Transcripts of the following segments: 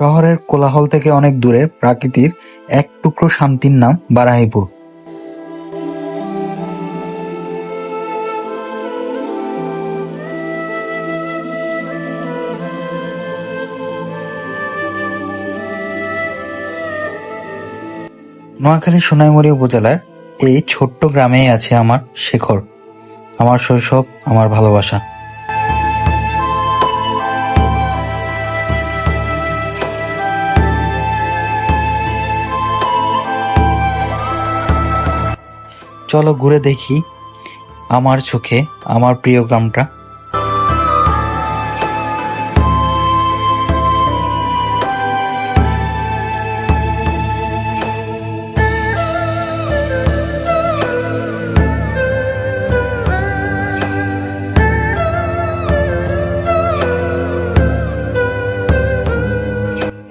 শহরের কোলাহল থেকে অনেক দূরে প্রাকৃতির এক টুকরো শান্তির নাম বারাইপুর নোয়াখালী সোনাইমুড়ি উপজেলার এই ছোট্ট গ্রামেই আছে আমার শেখর। আমার শৈশব, আমার ভালোবাসা। চলো ঘুরে দেখি আমার চোখে, আমার প্রিয় গ্রামটা।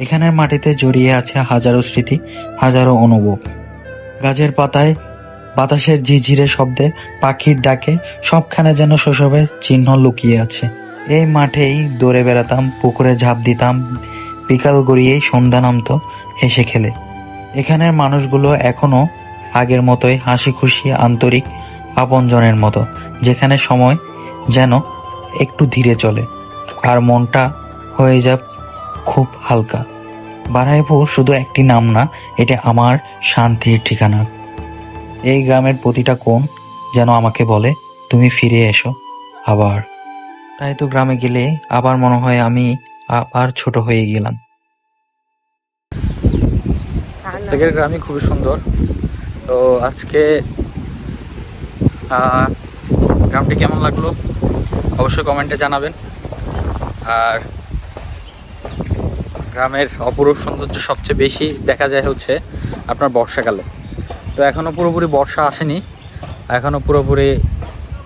এখানের মাটিতে জড়িয়ে আছে হাজারো স্মৃতি, হাজারো অনুভব। গাছের পাতায় বাতাসের ঝিঝিরে শব্দে পাখির ডাকে সবখানে যেন শৈশবের চিহ্ন লুকিয়ে আছে। এই মাঠেই দৌড়ে বেড়াতাম, পুকুরে ঝাঁপ দিতাম, বিকাল গড়িয়েই সন্ধ্যা নামতো হেসে খেলে। এখানের মানুষগুলো এখনও আগের মতোই হাসি খুশি আন্তরিক, আপনজনের মতো, যেখানে সময় যেন একটু ধীরে চলে, আর মনটা হয়ে যায় খুব হালকা। বারাইপুর শুধু একটি নাম না, এটা আমার শান্তির ঠিকানা। এই গ্রামের প্রতিটা কোণ যেন আমাকে বলে, তুমি ফিরে এসো আবার। তাই তো গ্রামে গেলে আবার মনে হয় আমি আবার ছোট হয়ে গেলাম। প্রত্যেকের গ্রামই খুবই সুন্দর। তো আজকে গ্রামটি কেমন লাগল? অবশ্যই কমেন্টে জানাবেন। আর গ্রামের অপরূপ সৌন্দর্য সবচেয়ে বেশি দেখা যায় হচ্ছে আপনার বর্ষাকালে। তো এখনও পুরোপুরি বর্ষা আসেনি এখনও পুরোপুরি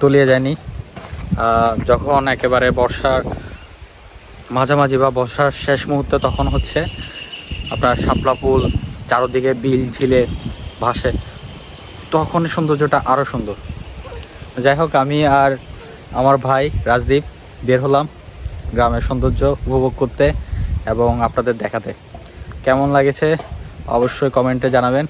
তলিয়ে যায়নি। যখন একেবারে বর্ষার মাঝামাঝি বা বর্ষার শেষ মুহূর্তে তখন হচ্ছে আপনার শাপলা ফুল, চারদিকে বিল, ঝিলে ভাসে তখন সৌন্দর্যটা আরও সুন্দর। যাই হোক, আমি আর আমার ভাই রাজদীপ বের হলাম গ্রামের সৌন্দর্য উপভোগ করতে এবং আপনাদের দেখাতে। কেমন লাগেছে? অবশ্যই কমেন্টে জানাবেন।